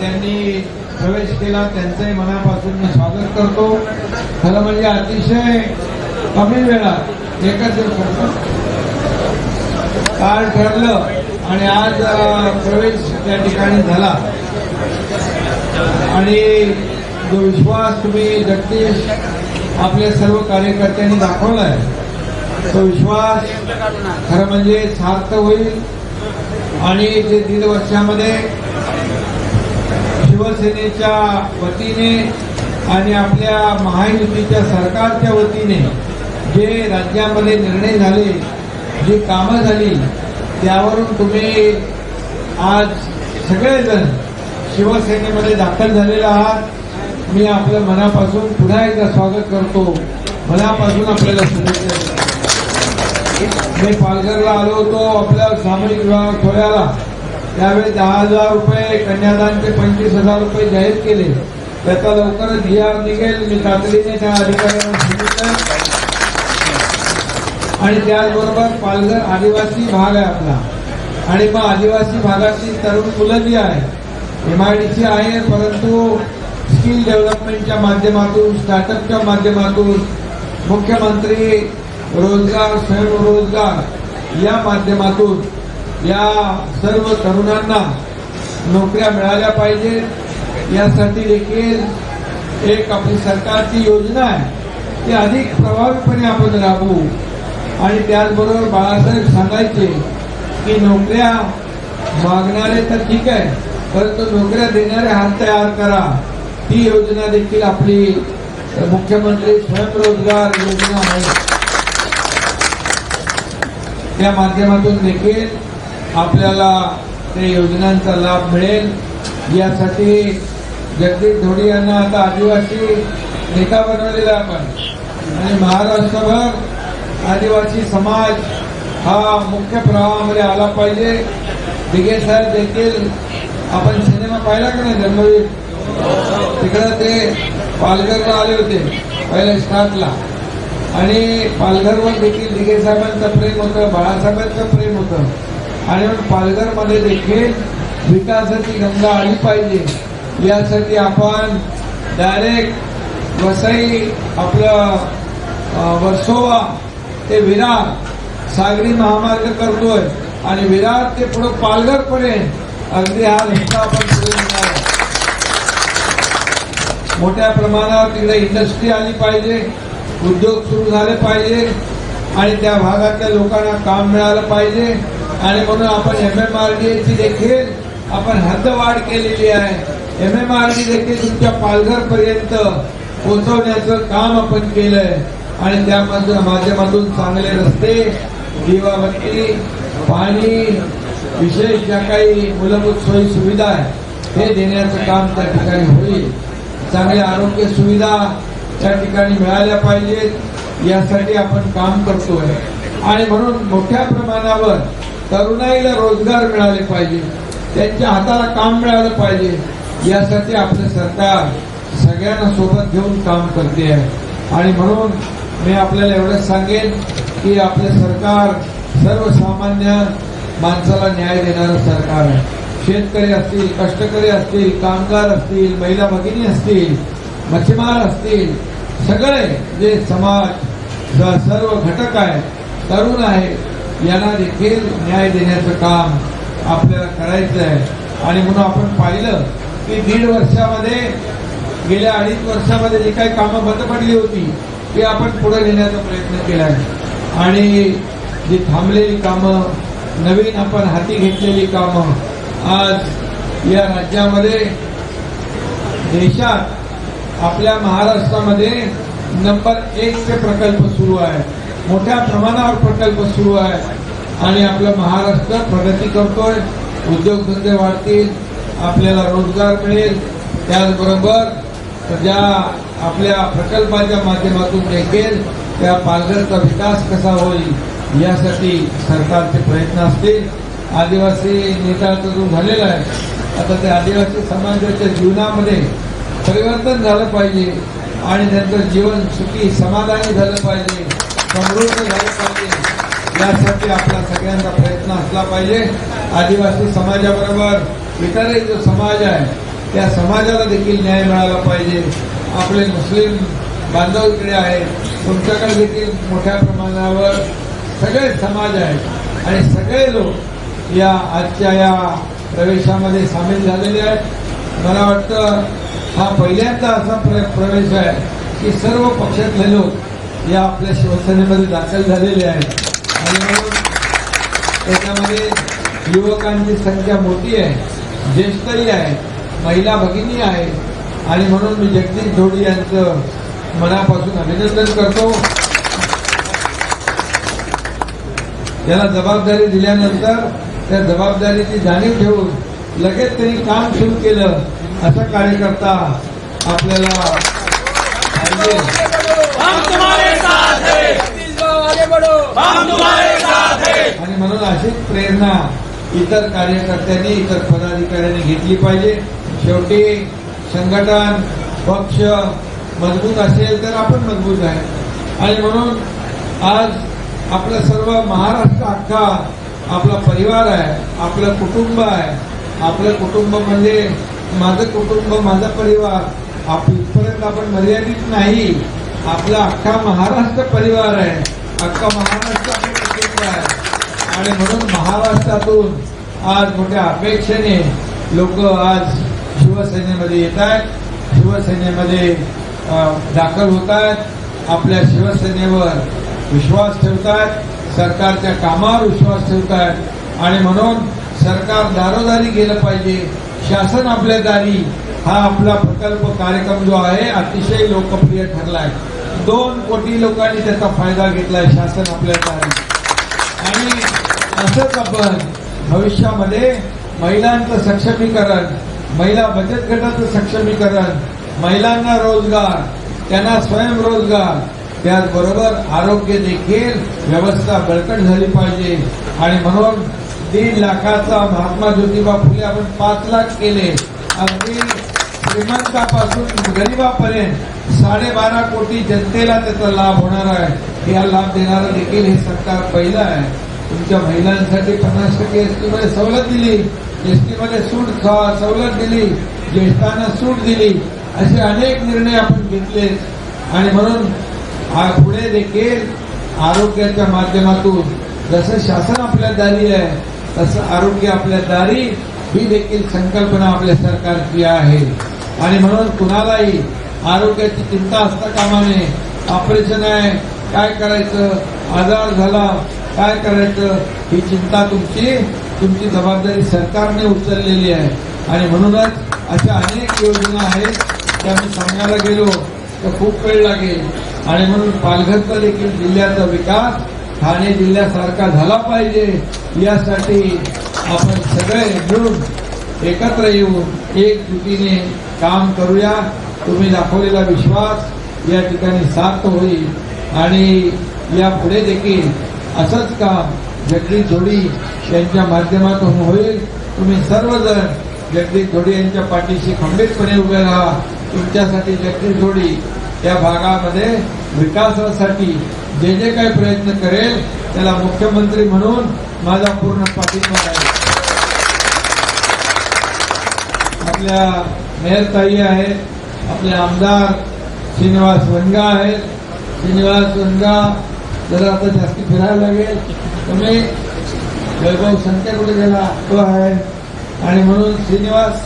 त्यांनी प्रवेश केला त्यांचंही मनापासून मी स्वागत करतो. खरं म्हणजे अतिशय कमी वेळात एकच दिवस काल ठरलं आणि आज प्रवेश त्या ठिकाणी झाला. आणि जो विश्वास तुम्ही जगदीश आपल्या सर्व कार्यकर्त्यांनी दाखवलाय तो विश्वास खरं म्हणजे सार्थ होईल. आणि ते दीड वर्षामध्ये शिवसेनेच्या वतीने आणि आपल्या महायुतीच्या सरकारच्या वतीने जे राज्यामध्ये निर्णय झाले जी कामं झाली त्यावरून तुम्ही आज सगळेजण शिवसेनेमध्ये दाखल झालेला आहात. मी आपलं मनापासून पुन्हा एकदा स्वागत करतो. मनापासून आपल्याला शुभेच्छा मी पालघरला आलो होतो आपल्या सामूहिक विवाह सोहळ्याला. त्यावेळी दहा हजार रुपये कन्यादानचे पंचवीस हजार रुपये जाहीर केले. त्याचा लवकरच जी आर निघेल. मी तातडीने त्या अधिकाऱ्यांना सांगितलं. आणि त्याचबरोबर पालघर आदिवासी भाग आहे आपला. आणि मग आदिवासी भागातली तरुण मुलं जी आहे एमआयडीसी आहे परंतु स्किल डेव्हलपमेंटच्या माध्यमातून स्टार्टअपच्या माध्यमातून मुख्यमंत्री रोजगार स्वयंरोजगार या माध्यमातून या सर्व तरुणांना नोकऱ्या मिळाल्या पाहिजेत यासाठी देखील एक आपली सरकारची योजना आहे. ती अधिक प्रभावीपणे आपण राबवू. आणि त्याचबरोबर बाळासाहेब सांगायचे की नोकऱ्या मागणारे तर ठीक आहे परंतु नोकऱ्या देणारे हात तयार करा. ती योजना देखील आपली मुख्यमंत्री स्वयंरोजगार योजना आहे. त्या माध्यमातून देखील आपल्याला त्या योजनांचा लाभ मिळेल. यासाठी जगदीश धोडी यांना आता आदिवासी नेता बनवलेला आपण. आणि महाराष्ट्रभर आदिवासी समाज हा मुख्य प्रवाहामध्ये आला पाहिजे. दिगे साहेब देखील आपण सिनेमा पाहिला का नाही जन्मवीर? तिकडं ते पालघरला आले होते पहिल्या स्टार्टला आणि पालघरवर देखील दिगे साहेबांचं प्रेम होतं बाळासाहेबांचं प्रेम होतं. आणि पालघर पालघरमध्ये देखील विकासाची गंगा आली पाहिजे. यासाठी आपण डायरेक्ट वसई आपलं वर्सोवा ते विरार सागरी महामार्ग करतोय. आणि विरार ते पुढे पालघर पर्यंत. अगदी हा रस्ता आपण पुढे मोठ्या प्रमाणावर तिकडे इंडस्ट्री आली पाहिजे. उद्योग सुरू झाले पाहिजे. आणि त्या भागातल्या लोकांना काम मिळालं पाहिजे. आणि म्हणून आपण एम एम आर डी ची देखील आपण हद्दवाढ केलेली आहे. एम एम आर डी देखील तुमच्या पालघर पर्यंत पोहोचवण्याचं काम आपण केलंय. आणि त्यामधून माध्यमातून चांगले रस्ते दिवाबत्ती पाणी विशेष ज्या काही मूलभूत सोयी सुविधा आहे हे देण्याचं काम त्या ठिकाणी होईल. चांगल्या आरोग्य सुविधा त्या ठिकाणी मिळाल्या पाहिजेत. यासाठी आपण काम करतोय. आणि म्हणून मोठ्या प्रमाणावर तरुणाईला रोजगार मिळाले पाहिजे. त्यांच्या हाताला काम मिळालं पाहिजे. यासाठी आपलं सरकार सगळ्यांना सोबत घेऊन काम करते आहे. आणि म्हणून मी आपल्याला एवढंच सांगेन की आपलं सरकार सर्वसामान्य माणसाला न्याय देणारं सरकार आहे. शेतकरी असतील कष्टकरी असतील कामगार असतील महिला भगिनी असतील मच्छीमार असतील सगळे जे समाज सर्व घटक आहेत तरुण आहे यांना देखील न्याय देण्याचं काम आपल्याला करायचं आहे आणि म्हणून आपण पाहिलं की दीड वर्षामध्ये गेल्या अडीच वर्षामध्ये जी काही कामं बंद पडली होती ती आपण पुढे नेण्याचा प्रयत्न केला आहे आणि जी थांबलेली कामं नवीन आपण हाती घेतलेली कामं आज या राज्यामध्ये देशात आपल्या महाराष्ट्रामध्ये नंबर एकचे प्रकल्प सुरू आहे मोठ्या प्रमाणावर प्रकल्प सुरू आहे. आणि आपलं महाराष्ट्र प्रगती करतोय. उद्योगधंदे वाढतील. आपल्याला रोजगार मिळेल. त्याचबरोबर ज्या आपल्या प्रकल्पाच्या माध्यमातून देखील त्या पालघरचा विकास कसा होईल यासाठी सरकारचे प्रयत्न असतील. आदिवासी नेत्याचा जो झालेला आहे आता त्या आदिवासी समाजाच्या जीवनामध्ये परिवर्तन झालं पाहिजे आणि त्यांचं जीवन सुखी समाधानी झालं पाहिजे. समृद्ध झालं पाहिजे यासाठी आपला सगळ्यांचा प्रयत्न असला पाहिजे. आदिवासी समाजाबरोबर इतरही जो समाज आहे त्या समाजाला देखील न्याय मिळाला पाहिजे. आपले मुस्लिम बांधव इकडे आहेत. तुमच्याकडे देखील मोठ्या प्रमाणावर सगळे समाज आहेत. आणि सगळे लोक या आजच्या या प्रवेशामध्ये सामील झालेले आहेत. मला वाटतं हा पहिल्यांदा असा प्र प्रवेश आहे की सर्व पक्षातले लोक या आपल्या शिवसेनेमध्ये दाखल झालेले आहेत. आणि म्हणून त्याच्यामध्ये युवकांची संख्या मोठी आहे ज्येष्ठही आहे महिला भगिनी आहे आणि म्हणून मी जगदीश धोडी यांचं मनापासून अभिनंदन करतो. त्याला जबाबदारी दिल्यानंतर त्या जबाबदारीची जाणीव ठेवून लगेच त्यांनी काम सुरू केलं असा कार्यकर्ता आपल्याला पाहिजे हम तुम्हारे साथ हैं हैं आणि म्हणून अशीच प्रेरणा इतर कार्यकर्त्यांनी इतर पदाधिकाऱ्यांनी घेतली पाहिजे. शेवटी संघटन पक्ष मजबूत असेल तर आपण मजबूत आहे. आणि म्हणून आज आपलं सर्व महाराष्ट्र अख्खा आपला परिवार आहे आपलं कुटुंब आहे. आपलं कुटुंब म्हणजे माझं कुटुंब माझा परिवार. आप इथपर्यंत आपण मर्यादित नाही. आपला अख्खा महाराष्ट्र परिवार आहे. अख्खा महाराष्ट्र आहे. आणि म्हणून महाराष्ट्रातून आज मोठ्या अपेक्षेने लोक आज शिवसेनेमध्ये येत आहेत. शिवसेनेमध्ये दाखल होत आहेत. आपल्या शिवसेनेवर विश्वास ठेवतात सरकारच्या कामावर विश्वास ठेवतात आणि म्हणून सरकार दारोदारी गेलं पाहिजे. शासन आपल्या दारी. हा आपला प्रकल्प कार्यक्रम जो आहे अतिशय लोकप्रिय ठरलाय. दोन कोटी लोकांनी त्याचा फायदा घेतलाय शासन आपल्याला आणि असंच आपण भविष्यामध्ये महिलांचं सक्षमीकरण महिला बचत गटाचं सक्षमीकरण महिलांना रोजगार त्यांना स्वयंरोजगार त्याचबरोबर आरोग्य देखील व्यवस्था बळकट झाली पाहिजे. आणि म्हणून दीड लाखाचा महात्मा ज्योतिबा फुले आपण पाच लाख केले. अगदी श्रीमंतापासून गरिबापर्यंत साडेबारा कोटी जनतेला त्याचा लाभ होणार आहे. या लाभ देणारा देखील हे सरकार पहिलं आहे. तुमच्या महिलांसाठी पन्नास टक्के एसटी मध्ये सवलत दिली. एसटी मध्ये सूट सवलत दिली. ज्येष्ठांना सूट दिली. असे अनेक निर्णय आपण घेतले. आणि म्हणून पुढे देखील आरोग्याच्या माध्यमातून जसं शासन आपल्या दारी आहे तसं आरोग्य आपल्या दारी ही देखील संकल्पना आपल्या सरकारची आहे. आणि म्हणून कुणालाही आरोग्याची चिंता असता कामा नये ऑपरेशन आहे काय करायचं आजार झाला काय करायचं ही चिंता तुमची तुमची जबाबदारी सरकारने उचललेली आहे. आणि म्हणूनच अशा अनेक योजना आहेत त्या मी सांगायला गेलो तर खूप वेळ लागेल. आणि म्हणून पालघरचा देखील जिल्ह्याचा विकास ठाणे जिल्ह्यासारखा झाला पाहिजे यासाठी आपण सगळे मिळून एकत्र येऊन एकजुटीने काम करूया. तुम्ही दाखवलेला विश्वास या ठिकाणी सार्थ होईल. आणि यापुढे देखील असंच काम जगदीश जोडी यांच्या माध्यमातून होईल. तुम्ही सर्वजण जगदीश जोडी यांच्या पाठीशी खंबीरपणे उभे राहा. तुमच्यासाठी जगदीश जोडी या भागामध्ये विकासासाठी जे जे काही प्रयत्न करेल त्याला मुख्यमंत्री म्हणून माझा पूर्ण पाठिंबा आहे. आपल्या मेयरताई आहेत आपले आमदार श्रीनिवास वनगा आहेत. श्रीनिवास वनगा जरा आता जास्ती फिरायला लागेल. तुम्ही वैभव संख्या कुठे गेला? तो आहे. आणि म्हणून श्रीनिवास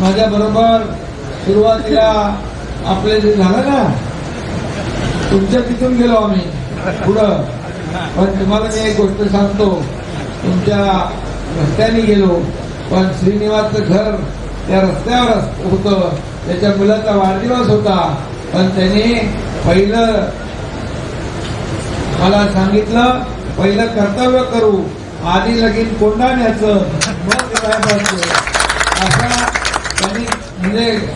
माझ्याबरोबर सुरुवातीला आपले जे झालं ना तुमच्या तिथून गेलो आम्ही पुढं. पण तुम्हाला मी एक गोष्ट सांगतो तुमच्या रस्त्याने गेलो पण श्रीनिवासचं घर त्या रस्त्यावर होतं. त्याच्या मुलाचा वाढदिवस होता. पण त्याने पहिलं मला सांगितलं पहिलं कर्तव्य करू. आधी लगीन कोंडाण्याचं असा त्यांनी म्हणजे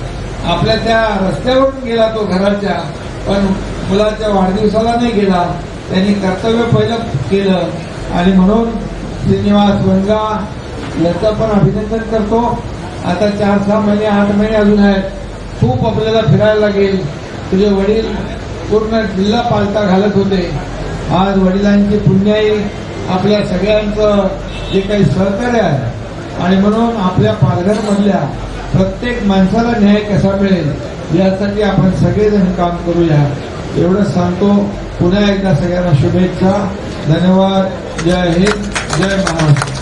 आपल्या त्या रस्त्यावरून गेला तो घराच्या. पण मुलाच्या वाढदिवसाला नाही गेला. त्यांनी कर्तव्य पहिलं केलं. आणि म्हणून श्रीनिवास वनगा याचं पण अभिनंदन करतो. आता चार सहा महिने आठ महिने अजून आहेत. खूप आपल्याला फिरायला लागेल. तुझे वडील पूर्ण जिल्हा पालता घालत होते. आज वडिलांची पुण्याई आपल्या सगळ्यांचं जे काही सहकार्य आहे आणि म्हणून आपल्या पालघरमधल्या प्रत्येक माणसाला न्याय कसा मिळेल यासाठी आपण सगळेजण काम करूया. एवढं सांगतो. पुन्हा एकदा सगळ्यांना शुभेच्छा. धन्यवाद. जय हिंद. जय महाराष्ट्र.